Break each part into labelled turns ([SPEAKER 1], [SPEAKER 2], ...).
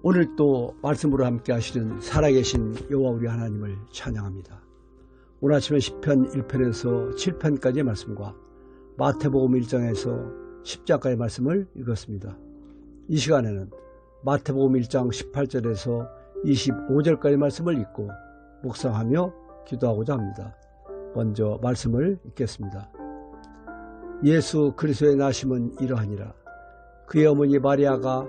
[SPEAKER 1] 오늘 또 말씀으로 함께 하시는 살아계신 여호와 우리 하나님을 찬양합니다. 오늘 아침에 10편 1편에서 7편까지의 말씀과 마태복음 1장에서 10장까지의 말씀을 읽었습니다. 이 시간에는 마태복음 1장 18절에서 25절까지 말씀을 읽고 묵상하며 기도하고자 합니다. 먼저 말씀을 읽겠습니다. 예수 그리스도의 나심은 이러하니라. 그의 어머니 마리아가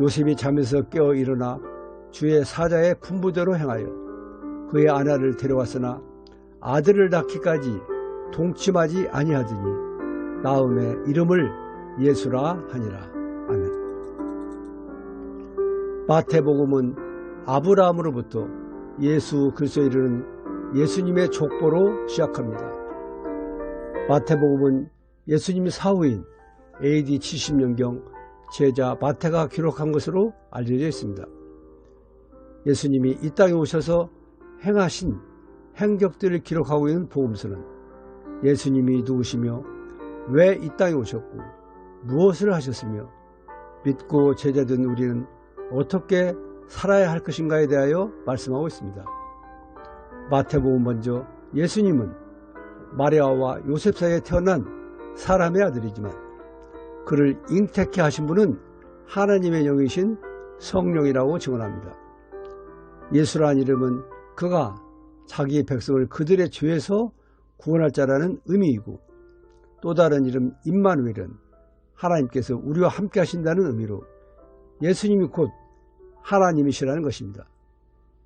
[SPEAKER 1] 요셉이 잠에서 깨어 일어나 주의 사자의 분부대로 행하여 그의 아내를 데려왔으나 아들을 낳기까지 동침하지 아니하더니 나음의 이름을 예수라 하니라. 아멘. 마태복음은 아브라함으로부터 예수 그리스도에 이르는 예수님의 족보로 시작합니다. 마태복음은 예수님이 사후인 AD 70년경 제자 마태가 기록한 것으로 알려져 있습니다. 예수님이 이 땅에 오셔서 행하신 행적들을 기록하고 있는 복음서는 예수님이 누구시며 왜 이 땅에 오셨고 무엇을 하셨으며 믿고 제자된 우리는 어떻게 살아야 할 것인가에 대하여 말씀하고 있습니다. 마태복음 먼저 예수님은 마리아와 요셉 사이에 태어난 사람의 아들이지만 그를 잉태케 하신 분은 하나님의 영이신 성령이라고 증언합니다. 예수라는 이름은 그가 자기의 백성을 그들의 죄에서 구원할 자라는 의미이고 또 다른 이름 임마누엘은 하나님께서 우리와 함께 하신다는 의미로 예수님이 곧 하나님이시라는 것입니다.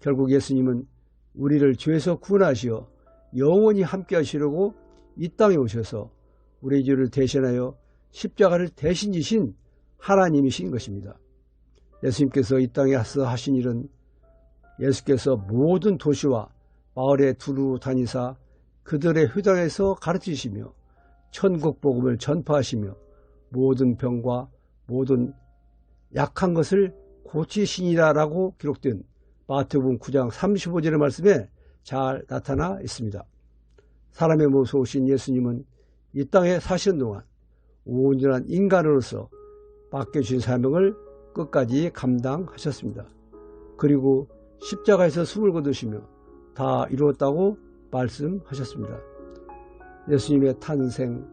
[SPEAKER 1] 결국 예수님은 우리를 죄에서 구원하시어 영원히 함께 하시려고 이 땅에 오셔서 우리 죄를 대신하여 십자가를 대신 지신 하나님이신 것입니다. 예수님께서 이 땅에 와서 하신 일은 예수께서 모든 도시와 마을에 두루 다니사 그들의 회당에서 가르치시며 천국 복음을 전파하시며 모든 병과 모든 약한 것을 고치시니라라고 기록된 마태복음 9장 35절의 말씀에 잘 나타나 있습니다. 사람의 모습 오신 예수님은 이 땅에 사시는 동안 온전한 인간으로서 맡겨주신 사명을 끝까지 감당하셨습니다. 그리고 십자가에서 숨을 거두시며 다 이루었다고 말씀하셨습니다. 예수님의 탄생,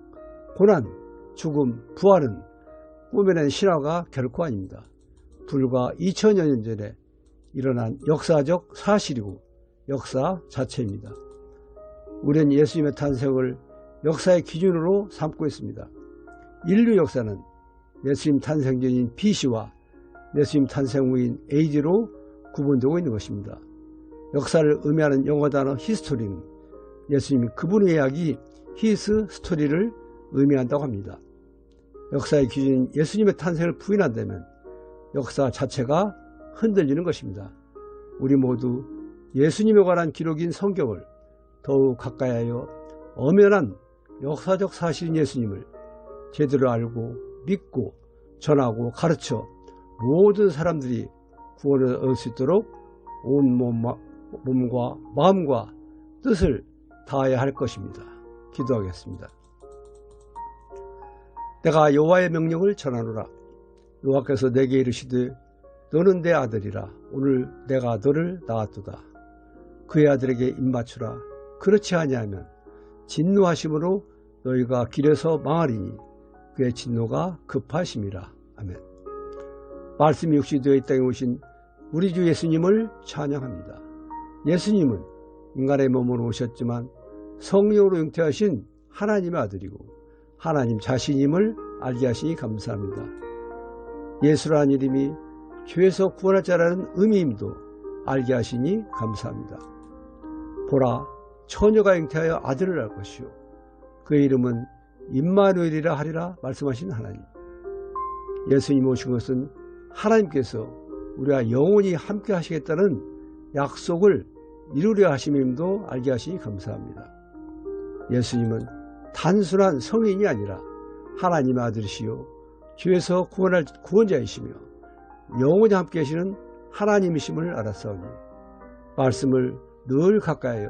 [SPEAKER 1] 고난, 죽음, 부활은 꾸며낸 신화가 결코 아닙니다. 불과 2000여 년 전에 일어난 역사적 사실이고 역사 자체입니다. 우리는 예수님의 탄생을 역사의 기준으로 삼고 있습니다. 인류 역사는 예수님 탄생 전인 BC와 예수님 탄생 후인 AD로 구분되고 있는 것입니다. 역사를 의미하는 영어 단어 히스토리는 예수님이 그분의 이야기 히스 스토리를 의미한다고 합니다. 역사의 기준인 예수님의 탄생을 부인한다면 역사 자체가 흔들리는 것입니다. 우리 모두 예수님에 관한 기록인 성경을 더욱 가까이 하여 엄연한 역사적 사실인 예수님을 제대로 알고 믿고 전하고 가르쳐 모든 사람들이 구원을 얻을 수 있도록 온 몸, 몸과 마음과 뜻을 다해야 할 것입니다. 기도하겠습니다. 내가 여호와의 명령을 전하노라. 여호와께서 내게 이르시되 너는 내 아들이라 오늘 내가 너를 낳았도다. 그의 아들에게 입맞추라. 그렇지 아니하면 진노하심으로 너희가 길에서 망하리니 그의 진노가 급하심이라. 아멘. 말씀이 역시 되어 이 땅에 오신 우리 주 예수님을 찬양합니다. 예수님은 인간의 몸으로 오셨지만 성령으로 잉태하신 하나님의 아들이고 하나님 자신임을 알게 하시니 감사합니다. 예수라는 이름이 죄에서 구원할 자라는 의미임도 알게 하시니 감사합니다. 보라 처녀가 잉태하여 아들을 낳을 것이요 그의 이름은 임마누엘이라 하리라 말씀하신 하나님. 예수님 오신 것은 하나님께서 우리와 영원히 함께 하시겠다는 약속을 이루려 하심임도 알게 하시니 감사합니다. 예수님은 단순한 성인이 아니라 하나님의 아들이시요 죄에서 구원할 구원자이시며 영원히 함께 하시는 하나님이심을 알았사오니 말씀을 늘 가까이여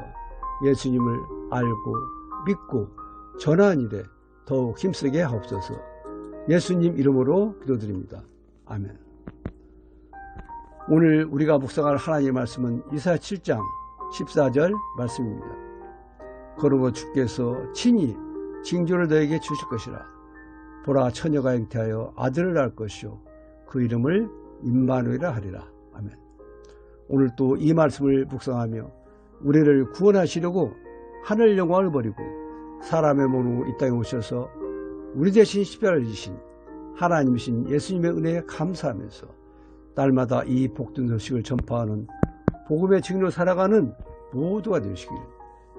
[SPEAKER 1] 예수님을 알고 믿고 일에 더욱 힘쓰게 하옵소서 예수님 이름으로 기도드립니다. 아멘 오늘 우리가 묵상할 하나님의 말씀은 이사야 7장 14절 말씀입니다. 그러므로 주께서 친히 징조를 너에게 주실 것이라 보라 처녀가 잉태하여 아들을 낳을 것이요 그 이름을 임마누이라 하리라. 아멘 오늘 또 이 말씀을 묵상하며 우리를 구원하시려고 하늘 영광을 버리고 사람의 몸으로 이 땅에 오셔서 우리 대신 십자가를 지신 하나님이신 예수님의 은혜에 감사하면서 날마다 이 복된 소식을 전파하는 복음의 증인으로 살아가는 모두가 되시길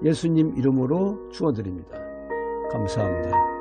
[SPEAKER 1] 예수님 이름으로 축원드립니다. 감사합니다.